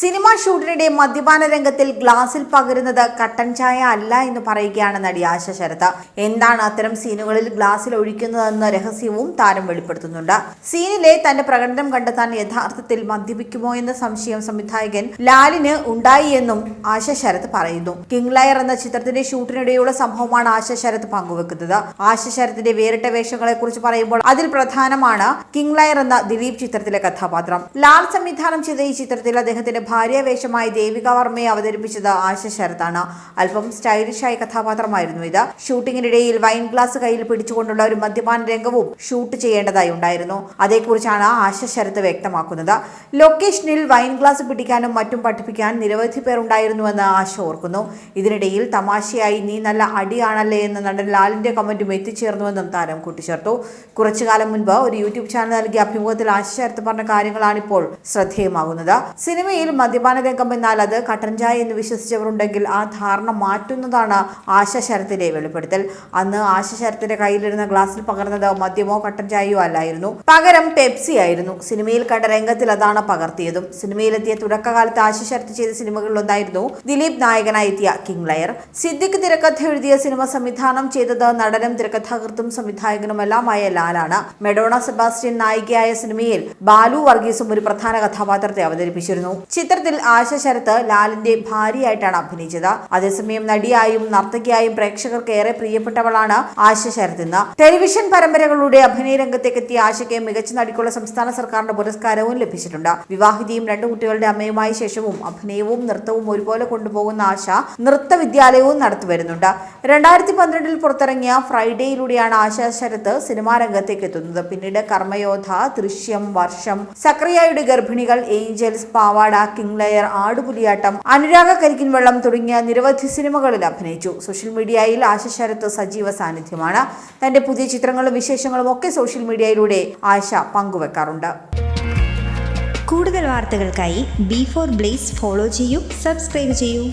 Cinema ഷൂട്ടിനിടെ മദ്യപാന രംഗത്തിൽ ഗ്ലാസിൽ പകരുന്നത് കട്ടൻ ചായ അല്ല എന്ന് പറയുകയാണ് നടി ആശ ശരത. എന്താണ് അത്തരം സീനുകളിൽ ഗ്ലാസിൽ ഒഴിക്കുന്നതെന്ന രഹസ്യവും താരം വെളിപ്പെടുത്തുന്നുണ്ട്. സീനിലെ തന്റെ പ്രകടനം കണ്ടെത്താൻ യഥാർത്ഥത്തിൽ മദ്യപിക്കുമോ എന്ന സംശയം സംവിധായകൻ ലാലിന് ഉണ്ടായി എന്നും ആശ ശരത് പറയുന്നു. കിങ് ലയർ എന്ന ചിത്രത്തിന്റെ ഷൂട്ടിനിടെയുള്ള സംഭവമാണ് ആശ ശരത് പങ്കുവെക്കുന്നത്. ആശ ശരത്തിന്റെ വേറിട്ട വേഷങ്ങളെ കുറിച്ച് പറയുമ്പോൾ അതിൽ പ്രധാനമാണ് കിങ് ലയർ എന്ന ദിലീപ് ചിത്രത്തിലെ കഥാപാത്രം. ലാൽ സംവിധാനം ചെയ്ത ഈ ചിത്രത്തിൽ അദ്ദേഹത്തിന്റെ ഭാര്യാവേഷമായി ദേവിക വർമ്മയെ അവതരിപ്പിച്ചത് ആശ ശരത്താണ്. അല്പം സ്റ്റൈലിഷായ കഥാപാത്രമായിരുന്നു ഇത്. ഷൂട്ടിങ്ങിനിടയിൽ വൈൻ ഗ്ലാസ് കയ്യിൽ പിടിച്ചുകൊണ്ടുള്ള ഒരു മദ്യപാന രംഗവും ഷൂട്ട് ചെയ്യേണ്ടതായി ഉണ്ടായിരുന്നു. അതേക്കുറിച്ചാണ് ആശ ശരത്ത് വ്യക്തമാക്കുന്നത്. ലൊക്കേഷനിൽ വൈൻ ഗ്ലാസ് പിടിക്കാനും മറ്റും പഠിപ്പിക്കാൻ നിരവധി പേർ ഉണ്ടായിരുന്നുവെന്ന് ആശ ഓർക്കുന്നു. ഇതിനിടയിൽ തമാശയായി നീ നല്ല അടിയാണല്ലേ എന്ന് നടൻ ലാലിന്റെ കമന്റും എത്തിച്ചേർന്നുവെന്നും താരം കൂട്ടിച്ചേർത്തു. കുറച്ചു കാലം മുൻപ് ഒരു യൂട്യൂബ് ചാനൽ നൽകിയ അഭിമുഖത്തിൽ ആശ ശരത്ത് പറഞ്ഞ കാര്യങ്ങളാണ് ഇപ്പോൾ ശ്രദ്ധേയമാകുന്നത്. സിനിമയിൽ മദ്യപാന രംഗം എന്നാൽ അത് കട്ടൻ ചായ എന്ന് വിശ്വസിച്ചവരുണ്ടെങ്കിൽ ആ ധാരണ മാറ്റുന്നതാണ് ആശ ശരത്തിന്റെ വെളിപ്പെടുത്തൽ. അന്ന് ആശ ശരത്തിന്റെ കയ്യിലിരുന്ന ഗ്ലാസ്സിൽ പകർന്നത് മദ്യമോ കട്ടൻ ചായയോ അല്ലായിരുന്നു. പകരം പെപ്സി ആയിരുന്നു. സിനിമയിൽ കണ്ട രംഗത്തിൽ അതാണ് പകർത്തിയതും. സിനിമയിലെത്തിയ തുടക്കകാലത്ത് ആശ ശരത്ത് ചെയ്ത സിനിമകളിലൊന്നായിരുന്നു ദിലീപ് നായകനായി എത്തിയ കിങ് ലയർ. സിദ്ദിഖ് തിരക്കഥ എഴുതിയ സിനിമ സംവിധാനം ചെയ്തത് നടനും തിരക്കഥാകൃത്തും സംവിധായകനുമെല്ലാമായ ലാലാണ്. മെഡോണ സെബാസ്റ്റ്യൻ നായികയായ സിനിമയിൽ ബാലു വർഗീസും ഒരു പ്രധാന കഥാപാത്രത്തെ അവതരിപ്പിച്ചിരുന്നു. ചിത്രത്തിൽ ആശ ശരത്ത് ലാലിന്റെ ഭാര്യയായിട്ടാണ് അഭിനയിച്ചത്. അതേസമയം നടിയായും നർത്തകിയായും പ്രേക്ഷകർക്ക് ഏറെ പ്രിയപ്പെട്ടവളാണ് ആശ ശരത് എന്ന് ടെലിവിഷൻ പരമ്പരകളുടെ അഭിനയ രംഗത്തേക്ക് എത്തിയ ആശയ്ക്ക് മികച്ച നടിക്കുള്ള സംസ്ഥാന സർക്കാരിന്റെ പുരസ്കാരവും ലഭിച്ചിട്ടുണ്ട്. വിവാഹിതയും രണ്ടു കുട്ടികളുടെ അമ്മയുമായ ശേഷവും അഭിനയവും നൃത്തവും ഒരുപോലെ കൊണ്ടുപോകുന്ന ആശ നൃത്ത വിദ്യാലയവും നടത്തിവരുന്നുണ്ട് രണ്ടായിരത്തി പന്ത്രണ്ടിൽ പുറത്തിറങ്ങിയ ഫ്രൈഡേയിലൂടെയാണ് ആശ ശരത്ത് സിനിമാ രംഗത്തേക്ക് എത്തുന്നത്. പിന്നീട് കർമ്മയോധ ദൃശ്യം വർഷം സക്രിയയുടെ ഗർഭിണികൾ ഏഞ്ചൽസ് പാവാട കിങ് ലയർ ആടുപുലിയാട്ടം അനുരാഗ കരിക്കിൻ വെള്ളം തുടങ്ങിയ നിരവധി സിനിമകളിൽ അഭിനയിച്ചു. സോഷ്യൽ മീഡിയയിൽ ആശ സജീവ സാന്നിധ്യമാണ്. തന്റെ പുതിയ ചിത്രങ്ങളും വിശേഷങ്ങളും ഒക്കെ സോഷ്യൽ മീഡിയയിലൂടെ ആശ പങ്കുവെക്കാറുണ്ട്. കൂടുതൽ വാർത്തകൾക്കായി ബി ഫോർ ബ്ലേസ് ഫോളോ ചെയ്യൂ സബ്സ്ക്രൈബ് ചെയ്യൂ.